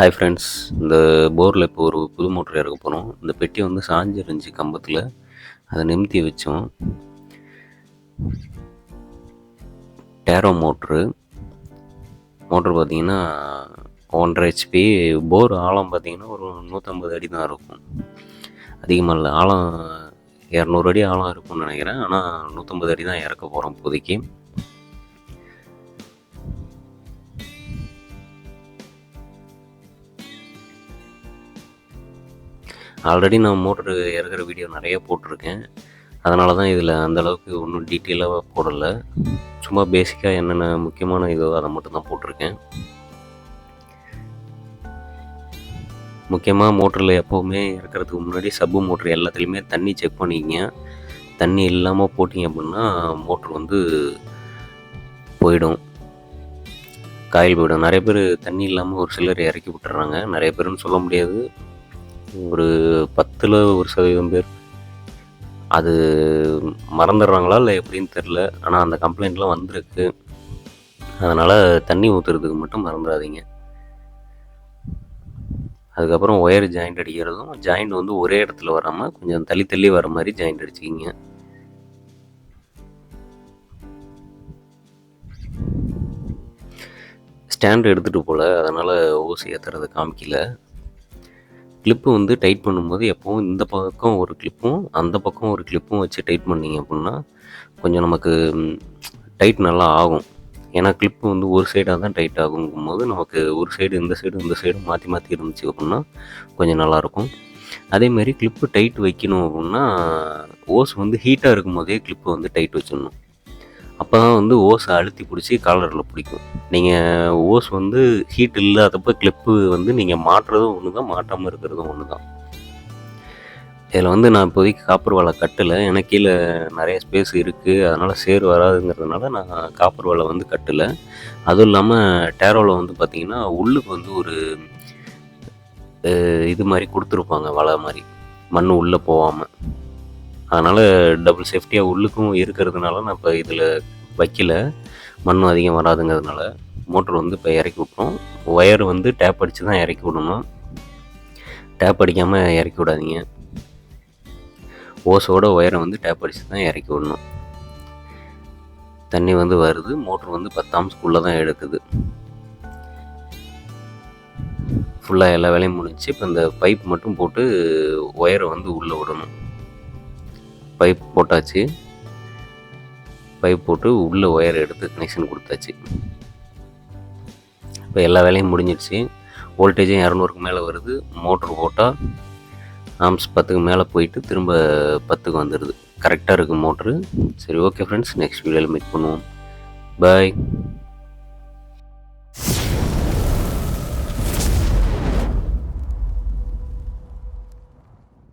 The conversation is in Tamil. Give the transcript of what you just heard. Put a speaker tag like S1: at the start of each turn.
S1: ஹாய் ஃப்ரெண்ட்ஸ் இந்த போரில் இப்போ ஒரு புது மோட்டர் இறக்க போகிறோம் இந்த பெட்டி வந்து சாஞ்சு இருந்துச்சு கம்பத்தில் அதை நிமித்தி வச்சோம். டேரோ மோட்ரு மோட்ரு பார்த்தீங்கன்னா ஒன்றரை ஹெச்பி போர் ஆழம் பார்த்தீங்கன்னா ஒரு நூற்றம்பது அடி தான் இருக்கும். அதிகமாக இல்லை ஆழம் இரநூறு அடி ஆழம் இருக்கும்னு நினைக்கிறேன். ஆனால் நூற்றம்பது அடி தான் இறக்க போகிறோம் இப்போதைக்கு. ஆல்ரெடி நான் மோட்ரு இறக்குற வீடியோ நிறைய போட்டிருக்கேன். அதனால தான் இதில் அந்தளவுக்கு ஒன்றும் டீட்டெயிலாக போடலை. சும்மா பேசிக்காக என்னென்ன முக்கியமான இதோ அதை மட்டும் தான் போட்டிருக்கேன். முக்கியமாக மோட்டரில் எப்போவுமே இறக்கிறதுக்கு முன்னாடி சப்பு மோட்ரு எல்லாத்துலேயுமே தண்ணி செக் பண்ணிக்கிங்க. தண்ணி இல்லாமல் போட்டிங்க அப்படின்னா மோட்ரு வந்து போயிடும். காயில் போயிடும். நிறைய பேர் தண்ணி இல்லாமல் ஒரு சிலர் இறக்கி விட்டுறாங்க. நிறைய பேருன்னு சொல்ல முடியாது. ஒரு பத்தில் ஒரு சதவீதம் பேர். அது மறந்துடுறாங்களா இல்லை எப்படின்னு தெரில ஆனால் அந்த கம்ப்ளைண்ட்லாம் வந்திருக்கு. அதனால் தண்ணி ஊற்றுறதுக்கு மட்டும் மறந்துடாதீங்க அதுக்கப்புறம் ஒயர் ஜாயிண்ட் அடிக்கிறதும் ஜாயிண்ட் வந்து ஒரே இடத்துல வராமல் கொஞ்சம் தள்ளி தள்ளி வர மாதிரி ஜாயிண்ட் அடிச்சிக்கிங்க. ஸ்டாண்ட் எடுத்துகிட்டு போகல அதனால் ஓசி ஏற்றுறது காமிக்கல. கிளிப்பு வந்து டைட் பண்ணும்போது எப்போவும் இந்த பக்கம் ஒரு கிளிப்பும் அந்த பக்கம் ஒரு கிளிப்பும் வச்சு டைட் பண்ணிங்க அப்படின்னா கொஞ்சம் நமக்கு டைட் நல்லா ஆகும். ஏன்னா கிளிப்பு வந்து ஒரு சைடாக தான் டைட் ஆகுங்கும் போது நமக்கு ஒரு சைடு இந்த சைடு இந்த சைடு மாற்றி மாற்றி இருந்துச்சு அப்படின்னா கொஞ்சம் நல்லாயிருக்கும் அதேமாரி கிளிப்பு டைட் வைக்கணும் அப்படின்னா ஓஸ் வந்து ஹீட்டாக இருக்கும் போதே கிளிப்பு வந்து டைட் வச்சிடணும். அப்போ தான் வந்து ஓஸை அழுத்தி பிடிச்சி காலரில் பிடிக்கும். நீங்கள் ஓஸ் வந்து ஹீட் இல்லாதப்போ கிளிப்பு வந்து நீங்கள் மாட்டுறதும் ஒன்று தான் மாட்டாமல் இருக்கிறதும் ஒன்று தான் இதில் வந்து நான் இப்போதைக்கு காப்பர் வலை கட்டலை. ஏன்னா கீழே நிறைய ஸ்பேஸ் இருக்குது அதனால் சேர் வராதுங்கிறதுனால நான் காப்பர் வலை வந்து கட்டலை. அதுவும் இல்லாமல் டேரோவில் வந்து பார்த்திங்கன்னா உள்ளுக்கு வந்து ஒரு இது மாதிரி கொடுத்துருப்பாங்க வலை மாதிரி. மண் உள்ளே போகாமல் அதனால் டபுள் சேஃப்டியாக உள்ளுக்கும் இருக்கிறதுனால நான் இப்போ இதில் வைக்கல. மண்ணும் அதிகம் வராதுங்கிறதுனால மோட்ரு வந்து இப்போ இறக்கி விட்டோம் ஒயர் வந்து டேப் அடித்து தான் இறக்கி விடணும். டேப் அடிக்காமல் இறக்கி விடாதீங்க. ஓஸோட ஒயரை வந்து டேப் அடித்து தான் இறக்கி விடணும். தண்ணி வந்து வருது. மோட்ரு வந்து பத்தாம் ஸ்கூலில் தான் எடுக்குது. ஃபுல்லாக எல்லா வேலையும் முடிஞ்சு இப்போ இந்த பைப் மட்டும் போட்டு ஒயரை வந்து உள்ளே விடணும். பைப் போட்டாச்சு. பைப் போட்டு உள்ளே ஒயர் எடுத்து கனெக்ஷன் கொடுத்தாச்சு. இப்போ எல்லா வேலையும் முடிஞ்சிடுச்சு. வோல்டேஜும் இரநூறுக்கு மேலே வருது? மோட்ரு போட்டால் ஆம்ஸ் பத்துக்கு மேலே போயிட்டு திரும்ப பத்துக்கு வந்துடுது கரெக்டாக இருக்குது மோட்ரு சரி ஓகே ஃப்ரெண்ட்ஸ் நெக்ஸ்ட் வீடியோவில் மீட் பண்ணுவோம். பாய்